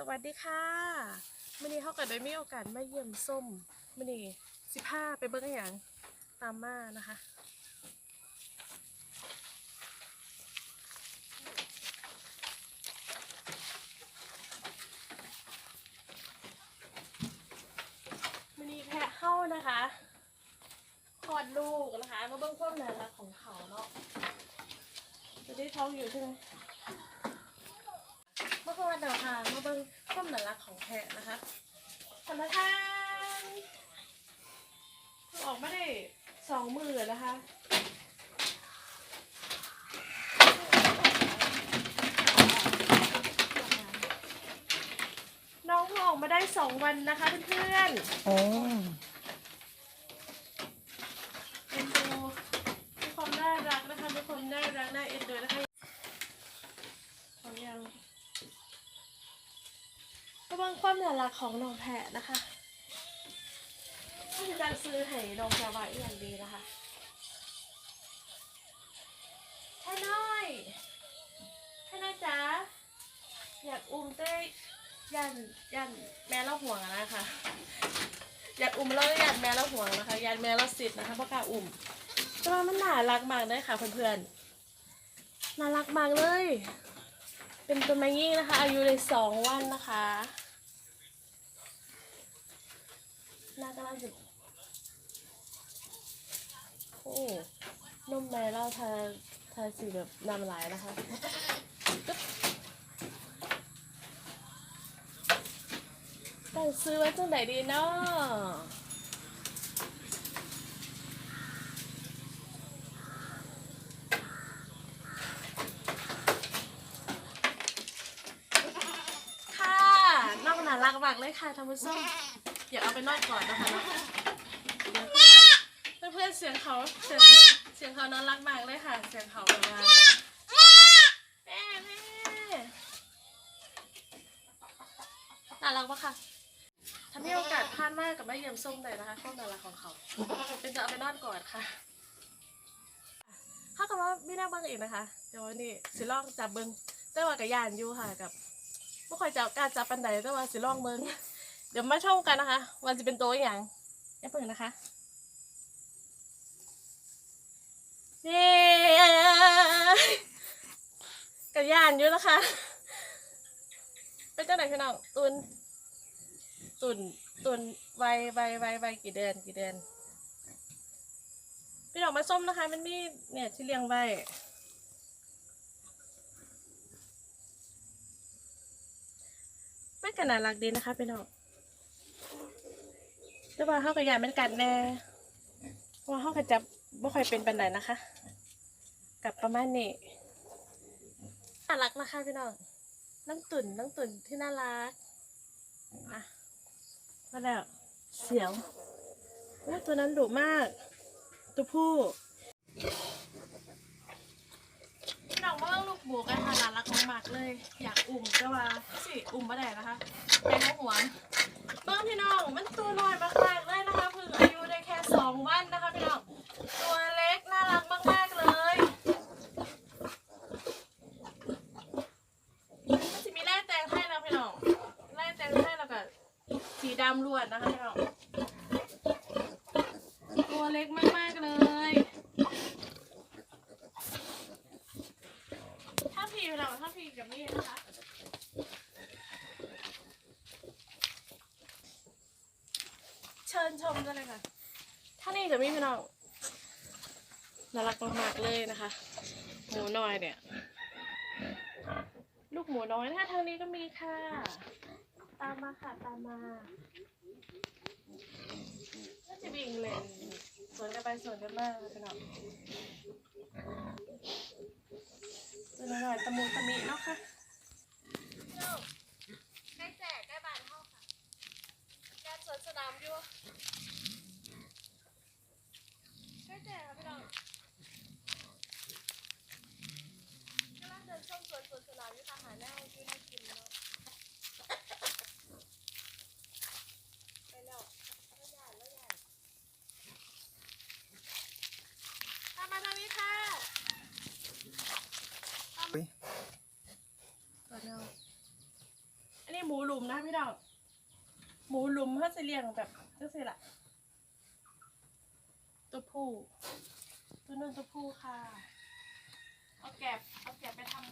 สวัสดีค่ะมื่อนี้เขาก็ได้มีโอกาสมาเยี่ยมส้มมื่อนี้สิผ้าไปเบิ้งอย่างตามมานะคะ มื่อนี้แพะเข้านะคะคลอดลูกนะคะ มาเบิ้งความน่ารักของเขาเนาะจะได้ท้องอยู่ใช่ไหม มื่อวันเดียวค่ะมาเบิ้งความน่ารักของแพะนะคะธรรมทานออกมาได้สองมือนะคะน้องเพิ่งออกมาได้สองวันนะคะเพื่อนโอ้เอ็นดูความน่ารักนะคะมีความน่ารักน่าเอ็นดูนะคะของยัง ระวังความน่ารักของน้องแพะนะคะที่จะซื้อให้น้องแพะไว้อย่างดีนะคะแค่น้อยแค่น้อยจ๋าอยากอุ้มเต้ยยันยันแม่เราห่วงนะคะอยากอุ้มแล้วยันแม่เราห่วงนะคะยันแม่เราสิทธิ์นะคะเพราะกาอุ้มแต่ว่ามันน่ารักมากเลยค่ะเพื่อนๆน่ารักมากเลย เป็นตัวแมงยิ่งนะคะ อายุเลยสองวันนะคะ น่ากำลังจะโอ้นมแม่เราทาทาสีแบบน้ำลายนะคะแต่ซื้อไว้จังไหนดีเนาะค่ะน้องน่ารักมากเลยค่ะท่านผู้ชม อยากเอาไปนอนก่อนนะคะเดี๋ยวเพื่อนเพื่อนเสียงเขาเสียงเสียงเขาน่ารักมากเลยค่ะ เสียงเขาแบบว่าแม่แม่น่ารักปะคะถ้ามีโอกาสพลาดมากกับแม่เยี่ยมส้มเลยนะคะข้อน่ารักของเขา เป็นจะเอาไปนอนก่อนค่ะถ้ากับว่าไม่น่าบิ้งอีกนะคะเดี๋ยววันนี้สิลองจับเบิ้งแต่ว่ากับยานอยู่ค่ะกับไม่ค่อยจับการจับปันใดแต่ว่าสิลองเบิ้ง เดี๋ยวมาชมกันนะคะว่าจะเป็นตัวอย่างอย่าเพิ่งนะคะนี่กับยานอยู่นะคะเป็นเจ้าไหนพี่น้องตุนตุนตุนไวไวไวไวกี่เดือนกี่เดือนพี่ดอกไม้ส้มนะคะ มันมีเนี่ยที่เลี้ยงไว้มันก็น่ารักดีนะคะพี่น้อง แต่ว่าเขากระยานมันกัดแน่เพราะว่าเขากระจับไม่ค่อยเป็นปันไหนนะคะ กับประมาณนี้น่ารักนะคะพี่น้องน้องตุ่นน้องตุ่นที่น่ารักอะมาแล้วเสียวโอ้ตัวนั้นดุมาก ตัวผู้พี่น้องว่าลูกหมูกันค่ะน่ารักมากเลย อยากอุ่มก็ว่าสิอุ่มมาได้นะคะแกงหัว เบิ้งพี่น้องมันตัวน้อยมากๆเลยนะคะเพิ่งอายุได้แค่สองวันนะคะพี่น้องตัวเล็กน่ารักมากๆเลยมันจะมีแร่แตงไทยนะพี่น้องแร่แตงไทยแล้วก็สีดำล้วนนะคะพี่น้องตัวเล็กมากๆเลย ถ้าพีเราถ้าพีกับนี่นะคะ ชิญชมกันเลยค่ะถ้านี่กับมี่พี่น้องน่ารักมากๆเลยนะคะ หมูน้อยเนี่ย ลูกหมูน้อยถ้าทางนี้ก็มีค่ะ ตามมาค่ะตามมาก็จะวิ่งเล่นสวนกันไปสวนกันมาไปเนาะตัวน้อยๆตะมูตะมิเนาะค่ะ หญ่ตามมาทางนี้ค่ะอุ๊ยหมูหลุมนะพี่น้องหมูหลุมเขาจะเลี้ยงแบบจังซี่ล่ะ ตัวผู้ตัวนึงตัวผู้ค่ะ เอาแกบเอาแกบไปทำ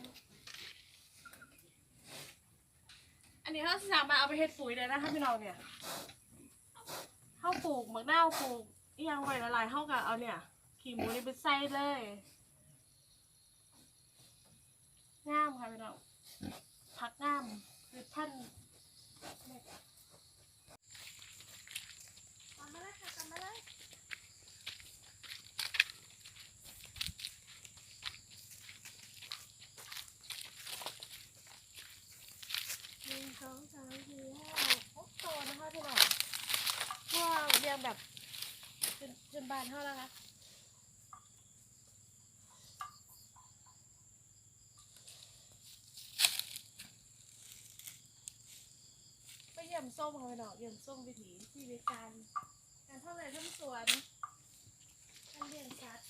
อันนี้เขาสามารถเอาไปเฮ็ดปุ๋ยได้นะคะพี่น้องเนี่ยเข้าปลูกมะนาวปลูกอีหยังไว้ละลายเข้ากับเอาเนี่ย ขี่หมูนี่ไปใส่เลยงามค่ะพี่น้องผักงามคือท่านตามมาเลยค่ะตามมาเลยหนึ่งสองสามสี่ห้าหกตัวนะคะพี่น้องพ วกเรียงแบบเป็นเป็นบานเท่าแล้วนะไปเยี่ยมส้มค่ะพี่น้องเยี่ยมส้มวิถีชีวิตการการทำไรทำสวนการเลี้ยงสัตว์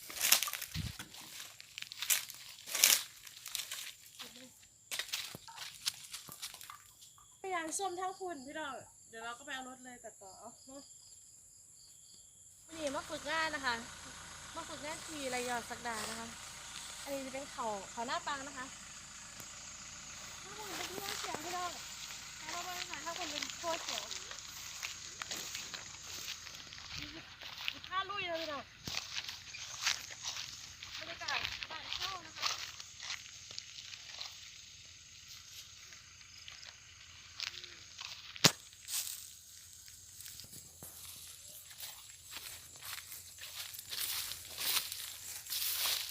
พยายามส้มทั้งคุณพี่น้องเดี๋ยวเราก็ไปเอารถเลยตัดต่อเอาเนาะ นี่มาฝึกงานนะคะ มาฝึกงานทีระยองสักดานะคะ อันนี้จะเป็นเขาเขาหน้าปังนะคะถ้าคนเป็นที่น่าเสียงพี่น้องถ้าเราเป็นค่ะถ้าคนเป็นโคตรเสียวมีค่าลุยเลยพี่น้องบรรยากาศบ้านเช่านะคะ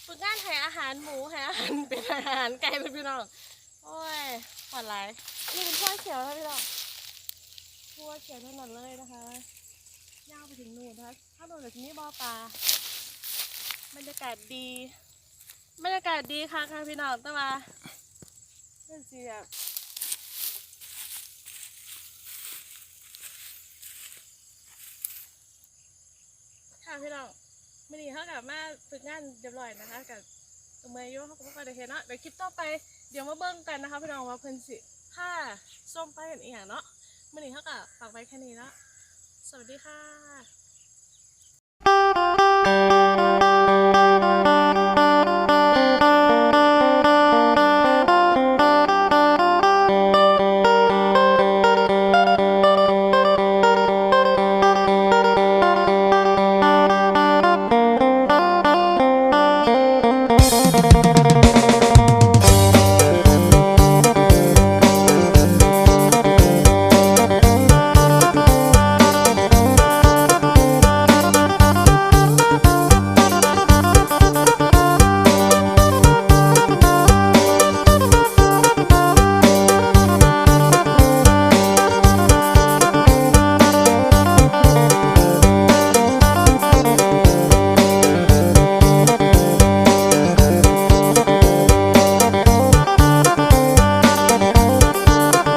ฝึกงานให้อาหารหมูให้อาหารเป็นอาหารไก่เลยพี่น้อง โอ้ยหวานไรนี่เป็นทั่วเขียวนะพี่น้องทั่วเขียวทั้งนั้นเลยนะคะยาวไปถึงนู่นนะคะถ้าโดนแบบนี้บ่อปลาบรรยากาศดีบรรยากาศดีค่ะค่ะพี่น้องต่ว่าเรื่องสิแบบค่ะพี่น้อง มื่อนี้เขากลับมาฝึกงานเรียบร้อยนะคะกับตัวเมย์โยเขาก็ไปเดี๋ยได้เห็นเนาะเดี๋ยวคลิปต่อไปเดี๋ยวมาเบิ่งกันนะคะพี่น้องว่าเพิ่นสิผ้าส้มไปเห็นอีหยังเนาะมื่อนี้เขากับฝากไว้แค่นี้เนาะสวัสดีค่ะ